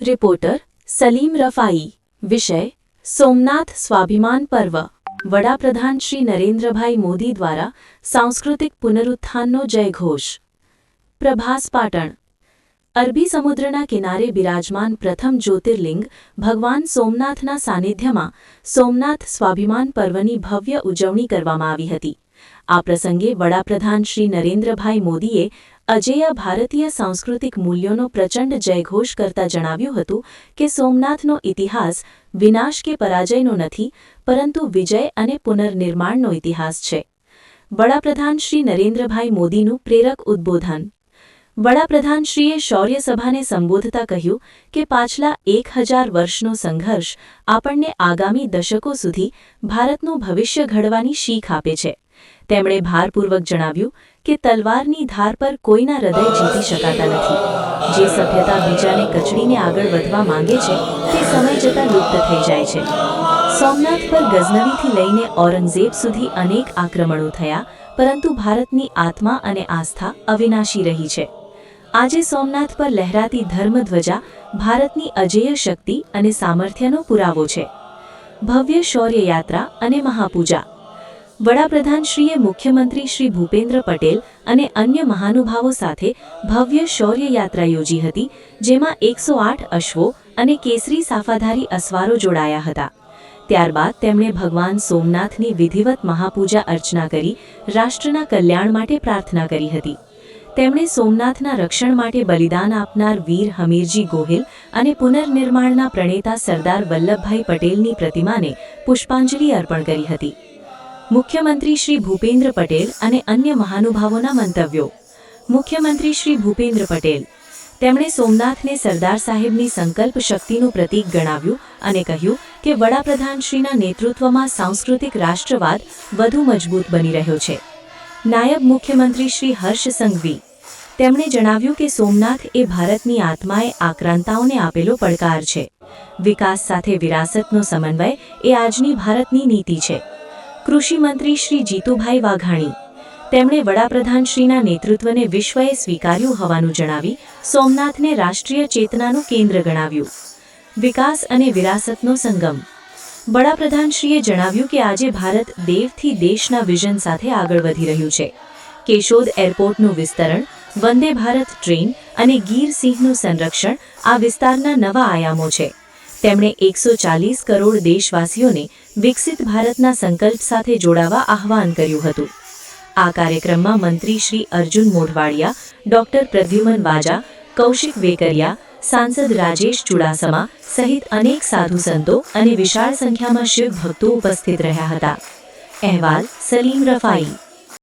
Reporter Salim Rafai વિષય સોમનાથ સ્વાભિમાન પર્વ વડાપ્રધાન શ્રી નરેન્દ્રભાઈ મોદી દ્વારા સાંસ્કૃતિક પુનરુત્થાનનો જયઘોષ પ્રભાસ પાટણ અરબી સમુદ્રના કિનારે બિરાજમાન પ્રથમ જ્યોતિર્લિંગ ભગવાન સોમનાથના સાનિધ્યમાં સોમનાથ સ્વાભિમાન પર્વની ભવ્ય ઉજવણી કરવામાં આવી હતી આ પ્રસંગે વડાપ્રધાન શ્રી નરેન્દ્રભાઈ મોદીએ અજેય ભારતીય સાંસ્કૃતિક મૂલ્યોનો પ્રચંડ જયઘોષ કરતા જણાવ્યું હતું કે સોમનાથનો ઇતિહાસ વિનાશ કે પરાજયનો નથી, પરંતુ વિજય અને પુનર્નિર્માણનો ઇતિહાસ છે. વડાપ્રધાન શ્રી નરેન્દ્રભાઈ મોદીનું પ્રેરક ઉદ્બોધન. વડાપ્રધાનશ્રીએ શૌર્ય સભાને સંબોધતા કહ્યું કે પાછલા એક હજાર વર્ષનો સંઘર્ષ આપણને આગામી દશકો સુધી ભારતનું ભવિષ્ય ઘડવાની શીખ આપે છે. તેમણે ભારપૂર્વક જણાવ્યું કે તલવારની ધાર પર કોઈના હૃદય જીતી શકાતા નથી. જે સભ્યતા બીજાને કચડીને આગળ વધવા માંગે છે, તે સમય જતાં લુપ્ત થઈ જાય છે. સોમનાથ પર ગઝનવીથી લઈને ઔરંગઝેબ સુધી અનેક આક્રમણો થયા, પરંતુ ભારતની આત્મા અને આસ્થા અવિનાશી રહી છે. આજે સોમનાથ પર લહેરાતી ધર્મધ્વજા ભારતની અજેય શક્તિ અને સામર્થ્યનો પુરાવો છે. ભવ્ય શૌર્ય યાત્રા અને મહાપૂજા. વડાપ્રધાનશ્રીએ મુખ્યમંત્રી શ્રી ભૂપેન્દ્ર પટેલ અને અન્ય મહાનુભાવો સાથે ભવ્ય શૌર્ય યાત્રા યોજી હતી, જેમાં એકસો આઠ અશ્વો અને કેસરી સાફાધારી અસવારો જોડાયા હતા. ત્યારબાદ તેમણે ભગવાન સોમનાથની વિધિવત મહાપૂજા અર્ચના કરી, રાષ્ટ્રના કલ્યાણ માટે પ્રાર્થના કરી હતી. તેમણે સોમનાથના રક્ષણ માટે બલિદાન આપનાર વીર હમીરજી ગોહિલ અને પુનર્નિર્માણના પ્રણેતા સરદાર વલ્લભભાઈ પટેલની પ્રતિમાને પુષ્પાંજલિ અર્પણ કરી હતી. મુખ્યમંત્રી શ્રી ભૂપેન્દ્ર પટેલ અને અન્ય મહાનુભાવોના મંતવ્યો. મુખ્યમંત્રી શ્રી ભૂપેન્દ્ર પટેલ. તેમણે સોમનાથને સરદાર સાહેબની સંકલ્પ શક્તિનું પ્રતીક ગણાવ્યું અને કહ્યું કે વડાપ્રધાનશ્રીના નેતૃત્વમાં સાંસ્કૃતિક રાષ્ટ્રવાદ વધુ મજબૂત બની રહ્યો છે. નાયબ મુખ્યમંત્રી શ્રી હર્ષ સંઘવી. તેમણે જણાવ્યું કે સોમનાથ એ ભારતની આત્માએ આક્રાંતાઓને આપેલો પડકાર છે. વિકાસ સાથે વિરાસતનો સમન્વય એ આજની ભારતની નીતિ છે. કૃષિ મંત્રી શ્રી જીતુભાઈ વાઘાણી. તેમણે વડાપ્રધાનશ્રીના નેતૃત્વને વિશ્વએ સ્વીકાર્યું હોવાનું જણાવી સોમનાથને રાષ્ટ્રીય ચેતનાનું કેન્દ્ર ગણાવ્યું. વિકાસ અને વિરાસતનો સંગમ. વડાપ્રધાનશ્રીએ જણાવ્યું કે આજે ભારત દેવથી દેશના વિઝન સાથે આગળ વધી રહ્યું છે. કેશોદ એરપોર્ટનું વિસ્તરણ, વંદે ભારત ટ્રેન અને ગીર સિંહનું સંરક્ષણ આ વિસ્તારના નવા આયામો છે. તેમણે એકસો ચાલીસ કરોડ દેશવાસીઓને વિકસિત ભારતના સંકલ્પ સાથે જોડાવા આહવાન કર્યું હતું. આ કાર્યક્રમમાં મંત્રી શ્રી અર્જુન મોઢવાડિયા, ડોક્ટર પ્રદ્યુમન વાજા, કૌશિક વેકરિયા, સાંસદ રાજેશ ચુડાસમા સહિત અનેક સાધુ સંતો અને વિશાળ સંખ્યામાં શિવ ભક્તો ઉપસ્થિત રહ્યા હતા. અહેવાલ સલીમ રફાઈ.